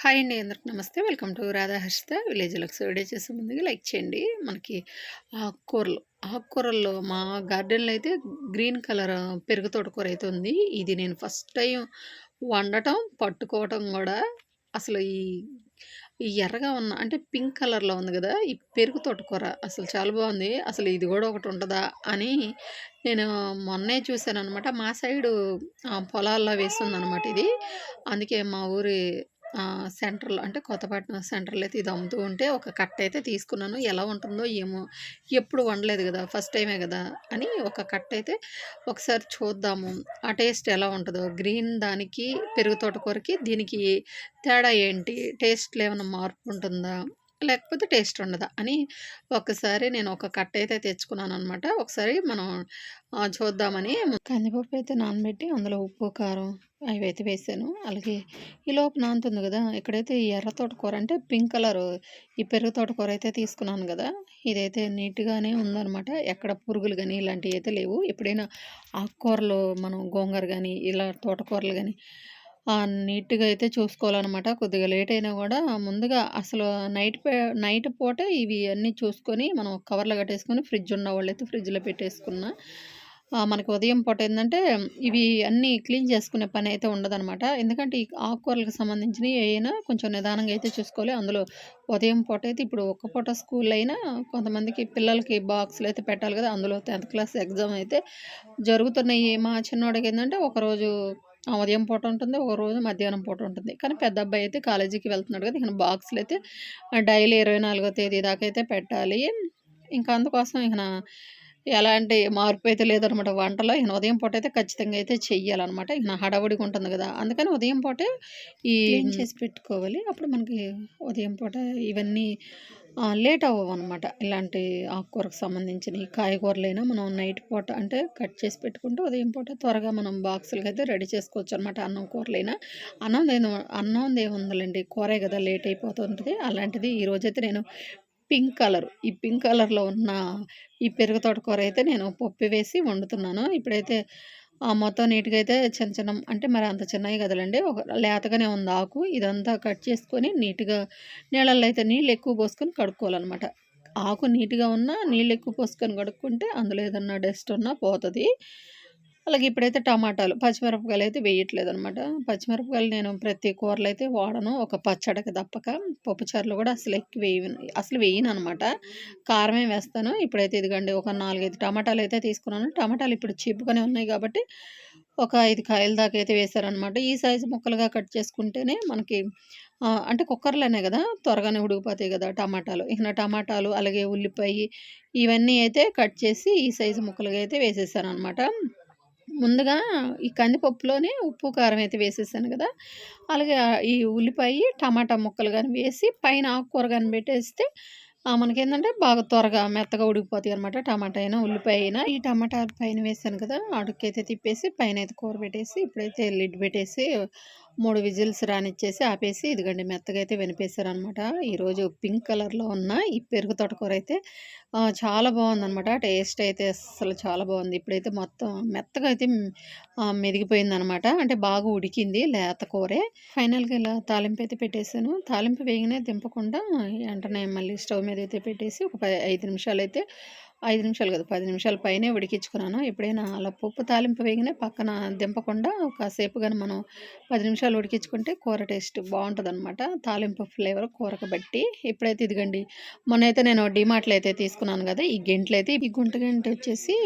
Hi అండి అందరికి నమస్తే. Welcome to Radha Harshita village Lux video చేసే ముందుగా లైక్ చేయండి. మనకి ఆకుకూరలు ఆకుకూరల్లో మా గార్డెన్లో అయితే గ్రీన్ కలర్ పెరుగు తోటకూర అయితే ఉంది. ఇది నేను ఫస్ట్ టైం వండటం పట్టుకోవటం కూడా. అసలు ఈ ఈ ఎర్రగా ఉన్న అంటే పింక్ కలర్లో ఉంది కదా ఈ పెరుగు తోటకూర అసలు చాలా బాగుంది. అసలు ఇది కూడా ఒకటి ఉంటుందా అని నేను మొన్నే చూశాను అనమాట మా సైడు ఆ, పొలాల్లో వేస్తుంది అనమాట ఇది. అందుకే మా ఊరి సెంటర్‌లో అంటే కొత్తపట్నం సెంటర్‌లో అయితే ఇది అమ్ముతూ ఉంటే ఒక కట్ట అయితే తీసుకున్నాను. ఎలా ఉంటుందో ఏమో! ఎప్పుడు వండలేదు కదా ఫస్ట్ టైమే కదా అని ఒక కట్ట అయితే ఒకసారి చూద్దాము. ఆ టేస్ట్ ఎలా ఉంటుందో గ్రీన్ దానికి పెరుగు తోటకూరకి దీనికి తేడా ఏంటి? టేస్ట్‌లో ఏమైనా మార్పు ఉంటుందా? లేకపోతే టేస్ట్ ఉండదా? అని ఒకసారి నేను ఒక కట్ట అయితే తెచ్చుకున్నాననమాట. ఒకసారి మనం చూద్దామని కందిపప్పు అయితే నానబెట్టి అందులో ఉప్పు, కారం అవి అయితే వేసాను. అలాగే ఈ లోపు నానుతుంది కదా ఇక్కడైతే ఈ ఎర్ర తోటకూర అంటే పింక్ కలర్ ఈ పెరుగు తోటకూర అయితే తీసుకున్నాను కదా ఇదైతే నీట్‌గానే ఉందనమాట. ఎక్కడ పురుగులు కానీ ఇలాంటివి అయితే లేవు. ఎప్పుడైనా ఆకుకూరలు మనం గోంగూర కానీ ఇలా తోటకూరలు కానీ నీట్‌గా అయితే చూసుకోవాలనమాట. కొద్దిగా లేట్ అయినా కూడా ముందుగా అసలు నైట్ నైట్ పూట ఇవి అన్నీ చూసుకొని మనం కవర్‌లో కట్టేసుకొని ఫ్రిడ్జ్ ఉన్నవాళ్ళైతే ఫ్రిడ్జ్‌లో పెట్టేసుకున్న మనకు మనకి ఉదయం పూట ఏంటంటే ఇవి అన్నీ క్లీన్ చేసుకునే పని అయితే ఉండదనమాట. ఎందుకంటే ఈ ఆకుకూరలకు సంబంధించినవి ఏయైనా కొంచెం నిదానంగా అయితే చూసుకోవాలి. అందులో ఉదయం పూట అయితే ఇప్పుడు ఒక్క పూట స్కూల్ అయినా కొంతమందికి పిల్లలకి బాక్సులు అయితే పెట్టాలి కదా అందులో 10థ్ క్లాస్ ఎగ్జామ్ అయితే జరుగుతున్నాయి. మా చిన్నోడికి ఏంటంటే ఒకరోజు ఉదయం పూట ఉంటుంది. ఒక రోజు మధ్యాహ్నం పూట ఉంటుంది. కానీ పెద్ద అబ్బాయి అయితే కాలేజీకి వెళ్తున్నాడు కదా! ఇక బాక్సులయితే అయితే డైలీ 24 తేదీ దాకా అయితే పెట్టాలి. ఇంకా అందుకోసం ఇక ఎలాంటి మార్పు అయితే లేదనమాట వంటలో. ఈయన ఉదయం పూట అయితే ఖచ్చితంగా అయితే చెయ్యాలన్నమాట ఇక హడావుడిగా ఉంటుంది కదా అందుకని ఉదయం పూటే ఈ చేసి పెట్టుకోవాలి. అప్పుడు మనకి ఉదయం పూట ఇవన్నీ లేట్ అవ్వవనమాట. ఇలాంటి ఆకుకూరకు సంబంధించిన కాయగూరలైనా మనం నైట్ పూట అంటే కట్ చేసి పెట్టుకుంటే ఉదయం పూట త్వరగా మనం బాక్సులకైతే రెడీ చేసుకోవచ్చు అనమాట అన్నం కూరలైనా. అన్నం అన్నం ఏముందండి కూరే కదా లేట్ అయిపోతుంటుంది అలాంటిది ఈరోజైతే నేను పింక్ కలర్ ఈ పింక్ కలర్‌లో ఉన్న ఈ పెరుగు తోటకూర అయితే నేను పప్పు వేసి వండుతున్నాను. ఇప్పుడైతే మొత్తం నీట్‌గా అయితే చిన్న చిన్న అంటే మరి అంత చిన్నవి కదలండి. ఒక లేతగానే ఉంది ఆకు. ఇదంతా కట్ చేసుకొని నీట్‌గా నీళ్ళల్లో అయితే నీళ్ళు ఎక్కువ పోసుకొని కడుక్కోవాలన్నమాట. ఆకు నీట్‌గా ఉన్నా నీళ్ళు ఎక్కువ పోసుకొని కడుక్కుంటే అందులో ఏదన్నా డస్ట్ ఉన్నా పోతుంది. అలాగే ఇప్పుడైతే టమాటాలు, పచ్చిమిరపకాయలు అయితే వేయట్లేదు అనమాట పచ్చిమిరపకాయలు నేను ప్రతి కూరలు అయితే వాడను. ఒక పచ్చడికి తప్పక. పప్పుచారులు కూడా అసలు ఎక్కువ వేయను. అసలు వేయననమాట. కారమే వేస్తాను. ఇప్పుడైతే ఇదిగండి ఒక 4, 5 టమాటాలు అయితే తీసుకున్నాను. టమాటాలు ఇప్పుడు చీప్‌గానే ఉన్నాయి కాబట్టి ఒక ఐదు కాయల దాకా అయితే వేశారనమాట. ఈ సైజు ముక్కలుగా కట్ చేసుకుంటేనే మనకి అంటే కుక్కర్‌లోనే కదా త్వరగానే ఉడికిపోతాయి కదా టమాటాలు. ఇక టమాటాలు అలాగే ఉల్లిపాయి ఇవన్నీ అయితే కట్ చేసి ఈ సైజు ముక్కలుగా అయితే వేసేసాననమాట. ముందుగా ఈ కందిపప్పులోనే ఉప్పు, కారం అయితే వేసేసాను కదా అలాగే ఈ ఉల్లిపాయ టమాటా ముక్కలు కానీ వేసి పైన ఆకుకూర కానీ పెట్టేస్తే మనకి ఏంటంటే బాగా త్వరగా మెత్తగా ఉడికిపోతాయి అనమాట టమాటా అయినా, ఉల్లిపాయ అయినా. ఈ టమాటా పైన వేసాను కదా! అడుక్కైతే తిప్పేసి పైన అయితే కూర పెట్టేసి ఇప్పుడైతే లిడ్ పెట్టేసి మూడు విజిల్స్ రానిచ్చేసి ఆపేసి ఇదిగండి మెత్తగా అయితే వినిపేశారనమాట ఈరోజు పింక్ కలర్‌లో ఉన్న ఈ పెరుగు తోటకూర అయితే చాలా బాగుందనమాట టేస్ట్ అయితే అసలు చాలా బాగుంది ఇప్పుడైతే మొత్తం మెత్తగా అయితే మెదిగిపోయిందనమాట. అంటే బాగా ఉడికింది. లేత కూరే. ఫైనల్‌గా ఇలా తాలింపు అయితే పెట్టేశాను తాలింపు వేగనే దింపకుండా వెంటనే మళ్ళీ స్టవ్ మీద అయితే పెట్టేసి ఒక ఐదు నిమిషాలు అయితే ఐదు నిమిషాలు కదా పది నిమిషాల పైనే ఉడికించుకున్నాను. ఎప్పుడైనా అలా పప్పు తాలింపు వేగనే పక్కన దింపకుండా కాసేపు కానీ మనం పది నిమిషాలు ఉడికించుకుంటే కూర టేస్ట్ బాగుంటుంది అనమాట తాలింపు ఫ్లేవర్ కూరకు బట్టి. ఇప్పుడైతే ఇదిగండి మొన్నైతే నేను డీమార్ట్‌లో అయితే తీసుకున్నాను కదా ఈ గెంట్లయితే ఈ గుంట గెంట వచ్చేసి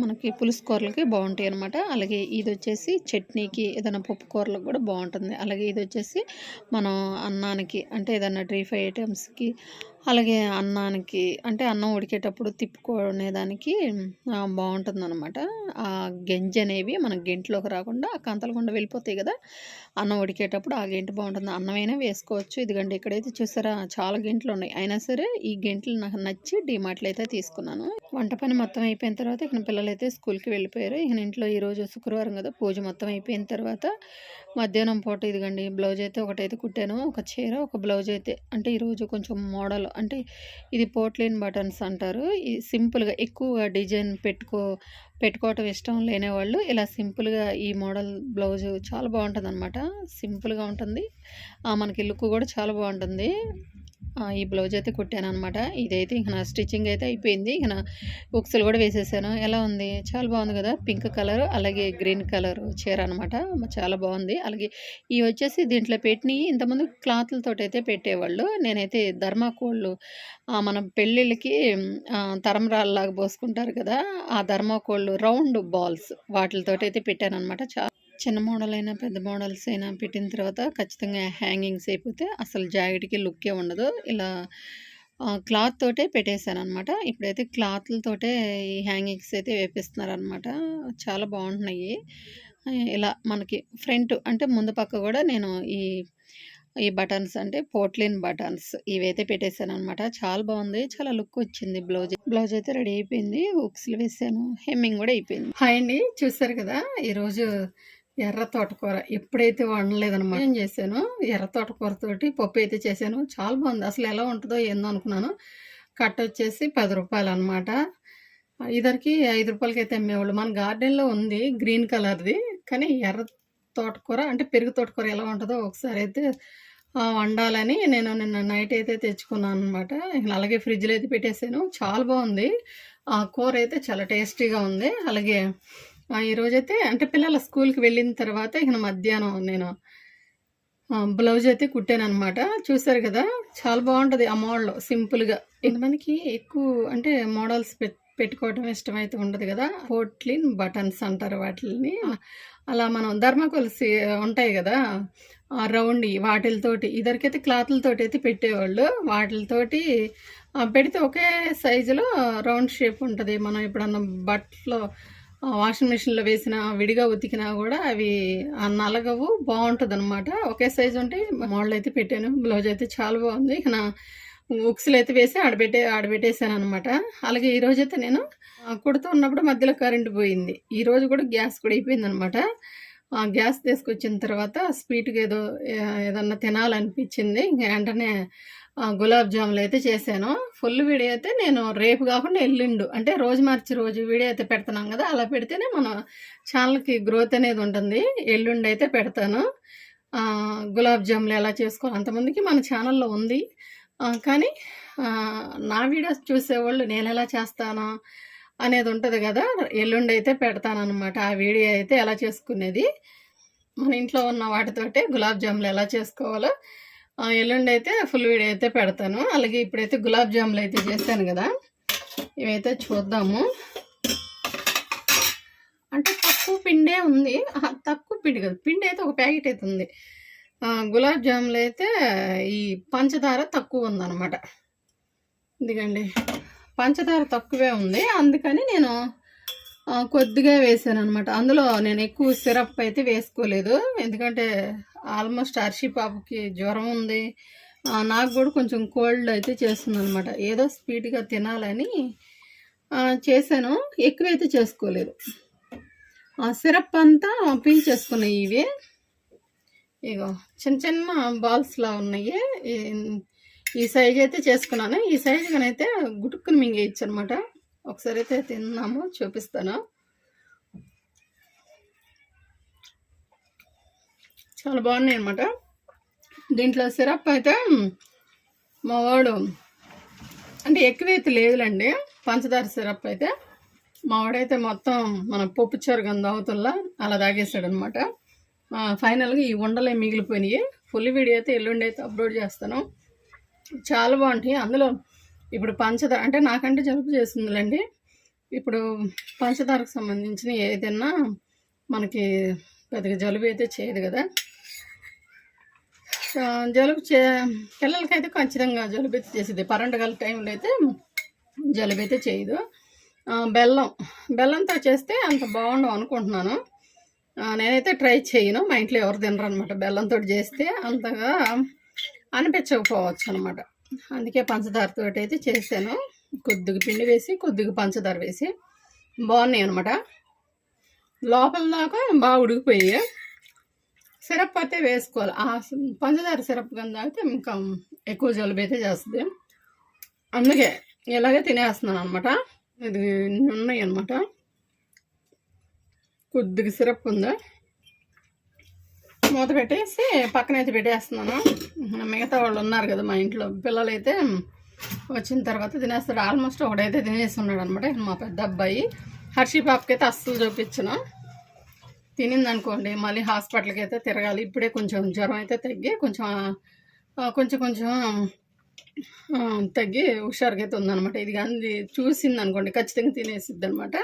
మనకి పులుసు కూరలకి అనమాట అలాగే ఇది వచ్చేసి చట్నీకి ఏదైనా పప్పు కూరలకు కూడా బాగుంటుంది అలాగే ఇది వచ్చేసి మనం అన్నానికి అంటే ఏదైనా డ్రీ ఫ్రై ఐటమ్స్కి అలాగే అన్నానికి అంటే అన్నం ఉడికేటప్పుడు తిప్పుకునేదానికి బాగుంటుంది అనమాట ఆ గెంజనేవి మన గెంట్లోకి రాకుండా ఆ గుండా వెళ్ళిపోతాయి కదా అన్నం ఉడికేటప్పుడు ఆ గెంటు బాగుంటుంది అన్నమైనా వేసుకోవచ్చు. ఇదిగండి ఇక్కడైతే చూసారా చాలా గెంట్లు ఉన్నాయి అయినా సరే ఈ గెంట్లు నాకు నచ్చి డీమార్ట్‌లో అయితే తీసుకున్నాను. వంట పని మొత్తం అయిపోయిన తర్వాత ఇకన పిల్లలైతే స్కూల్‌కి వెళ్ళిపోయారు. ఇక ఇంట్లో ఈరోజు శుక్రవారం కదా పూజ మొత్తం అయిపోయిన తర్వాత మధ్యాహ్నం పూట ఇదిగండి బ్లౌజ్ అయితే ఒకటైతే కుట్టాను. ఒక చీర, ఒక బ్లౌజ్ అయితే అంటే ఈరోజు కొంచెం మోడల్ అంటే ఇది పోర్ట్లైన్ బటన్స్ అంటారు. ఈ సింపుల్‌గా ఎక్కువ డిజైన్ పెట్టుకో పెట్టుకోవటం ఇష్టం లేనివాళ్ళు ఇలా సింపుల్‌గా ఈ మోడల్ బ్లౌజు చాలా బాగుంటుంది అనమాట సింపుల్‌గా ఉంటుంది. మనకి లుక్ కూడా చాలా బాగుంటుంది ఈ బ్లౌజ్ అయితే కుట్టాననమాట. ఇదైతే ఇంక నా స్టిచ్చింగ్ అయితే అయిపోయింది. ఇక నా ఉక్సులు కూడా వేసేసాను. ఎలా ఉంది? చాలా బాగుంది కదా పింక్ కలర్ అలాగే గ్రీన్ కలరు చీర అనమాట. చాలా బాగుంది అలాగే ఇవి వచ్చేసి దీంట్లో పెట్టినయి ఇంతకుముందు అయితే పెట్టేవాళ్ళు. నేనైతే ధర్మాకోళ్ళు మన పెళ్ళిళ్ళకి తరంరాళ్ళలాగా పోసుకుంటారు కదా! ఆ బాల్ రౌండ్ బాల్స్ వాటిలతోటైతే పెట్టాననమాట. చాలా చిన్న మోడల్ అయినా, పెద్ద మోడల్స్ అయినా పెట్టిన తర్వాత ఖచ్చితంగా హ్యాంగింగ్స్ అయిపోతే అసలు జాకెట్‌కి లుక్కే ఉండదు. ఇలా క్లాత్ తోటే పెట్టేసాననమాట. ఇప్పుడైతే క్లాత్లతోటే ఈ హ్యాంగింగ్స్ అయితే వేపిస్తున్నారనమాట. చాలా బాగుంటున్నాయి ఇలా మనకి ఫ్రంట్ అంటే ముందు పక్క కూడా నేను ఈ ఈ బటన్స్ అంటే పోట్లిన్ బటన్స్ ఇవైతే పెట్టేసాననమాట. చాలా బాగుంది చాలా లుక్ వచ్చింది బ్లౌజ్. బ్లౌజ్ అయితే రెడీ అయిపోయింది. హుక్స్‌లు వేసాను. హెమ్మింగ్ కూడా అయిపోయింది. హాయ్ అండి. చూసారు కదా! ఈరోజు ఎర్ర తోటకూర ఎప్పుడైతే వండలేదనమాట. ఏం చేశాను ఎర్ర తోటకూరతోటి పప్పు అయితే చేశాను. చాలా బాగుంది అసలు ఎలా ఉంటుందో ఏందో అనుకున్నాను. కట్ వచ్చేసి పది రూపాయలు అనమాట. ఇద్దరికి ఐదు రూపాయలకి అయితే అమ్మేవాళ్ళు. మన గార్డెన్‌లో ఉంది గ్రీన్ కలర్‌ది. కానీ ఎర్ర తోటకూర అంటే పెరుగు తోటకూర ఎలా ఉంటుందో ఒకసారి అయితే వండాలని నేను నిన్న నైట్ అయితే తెచ్చుకున్నాను అనమాట అలాగే ఫ్రిడ్జ్‌లో అయితే పెట్టేసాను. చాలా బాగుంది ఆ కూర అయితే చాలా టేస్టీగా ఉంది. అలాగే ఆహ్, ఈరోజైతే అంటే పిల్లల స్కూల్‌కి వెళ్ళిన తర్వాత ఇక మధ్యాహ్నం నేను బ్లౌజ్ అయితే కుట్టాననమాట. చూసారు కదా! చాలా బాగుంటుంది ఆ మోడల్ సింపుల్‌గా. కొంతమందికి ఎక్కువ అంటే మోడల్స్ పెట్ పెట్టుకోవటం ఇష్టమైతే ఉండదు కదా పోట్లిన్ బటన్స్ అంటారు వాటిల్ని. అలా మనం థర్మాకోల్స్ ఉంటాయి కదా ఆ రౌండ్‌యి ఇద్దరికైతే క్లాత్లతోటి అయితే పెట్టేవాళ్ళు. వాటిలతోటి పెడితే ఒకే సైజులో రౌండ్ షేప్ ఉంటుంది మనం ఎప్పుడన్నా బట్టలు వాషింగ్ మిషన్‌లో వేసినా, విడిగా ఉతికినా కూడా అవి ఆహ్, నలగవు. బావుంటదనమాట. ఒకే సైజు ఉంటే మోడల్ అయితే పెట్టాను. బ్లౌజ్ అయితే చాలా బాగుంది ఇక నా ఉక్సులు అయితే వేసి ఆడబెట్టే ఆడబెట్టేసాననమాట. అలాగే ఈరోజైతే నేను కుడుతూ ఉన్నప్పుడు మధ్యలో కరెంటు పోయింది. ఈరోజు కూడా గ్యాస్ కూడా అయిపోయిందనమాట. ఆ గ్యాస్ తీసుకొచ్చిన తర్వాత స్వీట్‌గా ఏదో ఏదన్నా తినాలనిపించింది. ఇంకా వెంటనే గులాబ్ జాములు అయితే చేశాను. ఫుల్ వీడియో అయితే నేను రేపు కాకుండా ఎల్లుండు అంటే రోజు మార్చి రోజు వీడియో అయితే పెడుతున్నాం కదా! అలా పెడితేనే మన ఛానల్‌కి గ్రోత్ అనేది ఉంటుంది. ఎల్లుండి అయితే పెడతాను. గులాబ్ జాములు ఎలా చేసుకోవాలి అంతమందికి మన ఛానల్‌లో ఉంది. కానీ నా వీడియోస్ చూసేవాళ్ళు నేను ఎలా చేస్తాను అనేది ఉంటుంది కదా ఎల్లుండి అయితే పెడతాననమాట. ఆ వీడియో అయితే ఎలా చేసుకునేది. మన ఇంట్లో ఉన్న వాటితోటే గులాబ్ జాములు ఎలా చేసుకోవాలో ఎల్లుండి అయితే ఫుల్ వీడియో అయితే పెడతాను. అలాగే ఇప్పుడైతే గులాబ్ జాములు అయితే చేస్తాను కదా ఇవైతే చూద్దాము. అంటే తక్కువ పిండే ఉంది. తక్కువ పిండి కాదు. పిండి అయితే ఒక ప్యాకెట్ అయితే ఉంది. గులాబ్ జాములు అయితే ఈ పంచదార తక్కువ ఉందన్నమాట ఇదిగండి. పంచదార తక్కువే ఉంది. అందుకని నేను కొద్దిగా వేసాను అనమాట అందులో నేను ఎక్కువ సిరప్ అయితే వేసుకోలేదు. ఎందుకంటే ఆల్మోస్ట్ అర్షి పాపకి జ్వరం ఉంది. నాకు కూడా కొంచెం కోల్డ్ అయితే చేస్తుందనమాట. ఏదో స్పీడ్గా తినాలని చేశాను. ఎక్కువైతే చేసుకోలేదు. ఆ సిరప్ అంతా పీల్చేసుకున్నాయి ఇవి. ఇగో చిన్న చిన్న బాల్స్‌లా ఉన్నాయి. ఈ ఈ సైజ్ అయితే చేసుకున్నాను. ఈ సైజుగానైతే మింగేయచ్చు అనమాట ఒకసారి అయితే తిన్నాము చూపిస్తాను. చాలా బాగున్నాయి అనమాట దీంట్లో సిరప్ అయితే మా వాడు అంటే ఎక్కువైతే లేదులేండి పంచదార సిరప్ అయితే. మా వాడైతే మొత్తం మన పప్పు చెరగని తాగుతుల్లా అలా తాగేసాడనమాట. అనమాట ఫైనల్‌గా ఈ ఉండలే మిగిలిపోయినాయి. ఫుల్ వీడియో అయితే ఎల్లుండి అయితే అప్లోడ్ చేస్తాను. చాలా బాగుంటాయి అందులో ఇప్పుడు పంచదార అంటే నాకంటే జలుబు చేస్తుందిలెండి. ఇప్పుడు పంచదారకు సంబంధించిన ఏదైనా మనకి పెద్దగా జలుబు అయితే చేయదు కదా జలుబు చే పిల్లలకైతే ఖచ్చితంగా జలుబి అయితే చేసేది పరంటగల టైంలో అయితే జలుబైతే చేయదు. బెల్లం బెల్లంతో చేస్తే అంత బాగుండవు అనుకుంటున్నాను. నేనైతే ట్రై చేయను. మా ఇంట్లో ఎవరు తినరనమాట. బెల్లంతో చేస్తే అంతగా అనిపించకపోవచ్చు అనమాట అందుకే పంచదారతో అయితే చేశాను. కొద్దిగా పిండి వేసి, కొద్దిగా పంచదార వేసి బాగున్నాయి అనమాట లోపల దాకా బాగా ఉడికిపోయాయి. సిరప్ అయితే వేసుకోవాలి. ఆ పంచదార సిరప్ గాని తాగితే ఇంకా ఎక్కువ జలుబేతే చేస్తుంది అందుకే ఇలాగే తినేస్తున్నాననమాట. ఇది ఉన్నాయి ఉన్నాయనమాట. కొద్దిగా సిరప్ ఉందా? మూత పెట్టేసి పక్కన అయితే పెట్టేస్తున్నాను మిగతా వాళ్ళు ఉన్నారు కదా మా ఇంట్లో. పిల్లలైతే వచ్చిన తర్వాత తినేస్తాడు. ఆల్మోస్ట్ ఒకడైతే తినేస్తున్నాడు అనమాట మా పెద్ద అబ్బాయి. హర్షి పాపకి అయితే అస్సలు చూపించను. తినిందనుకోండి మళ్ళీ హాస్పిటల్కి అయితే తిరగాలి. ఇప్పుడే కొంచెం జ్వరం అయితే తగ్గి కొంచెం కొంచెం కొంచెం తగ్గి హుషారుగా అయితే ఉందన్నమాట. ఇది కానీ చూసింది అనుకోండి ఖచ్చితంగా తినేసిద్ది అనమాట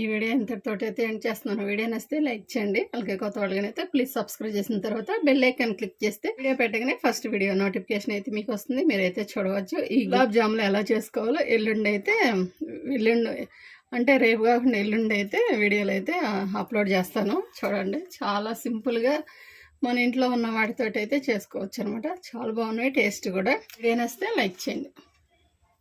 ఈ వీడియో ఇంతటితోటి అయితే ఎండ్ చేస్తున్నాను. వీడియో నచ్చితే లైక్ చేయండి. అలాగే కొత్త వాళ్ళకైతే ప్లీజ్ సబ్స్క్రైబ్ చేసిన తర్వాత బెల్ ఐకాన్ క్లిక్ చేస్తే వీడియో పెట్టగానే ఫస్ట్ వీడియో నోటిఫికేషన్ అయితే మీకు వస్తుంది. మీరైతే చూడవచ్చు. ఈ గులాబ్ జాములు ఎలా చేసుకోవాలో ఎల్లుండి అయితే ఎల్లుండి అంటే రేపు కాకుండా ఎల్లుండి అయితే వీడియోలు అయితే అప్లోడ్ చేస్తాను. చూడండి. చాలా సింపుల్గా మన ఇంట్లో ఉన్న వాటితోటి అయితే చేసుకోవచ్చు అనమాట చాలా బాగున్నాయి. టేస్ట్ కూడా. వీడియో లైక్ చేయండి.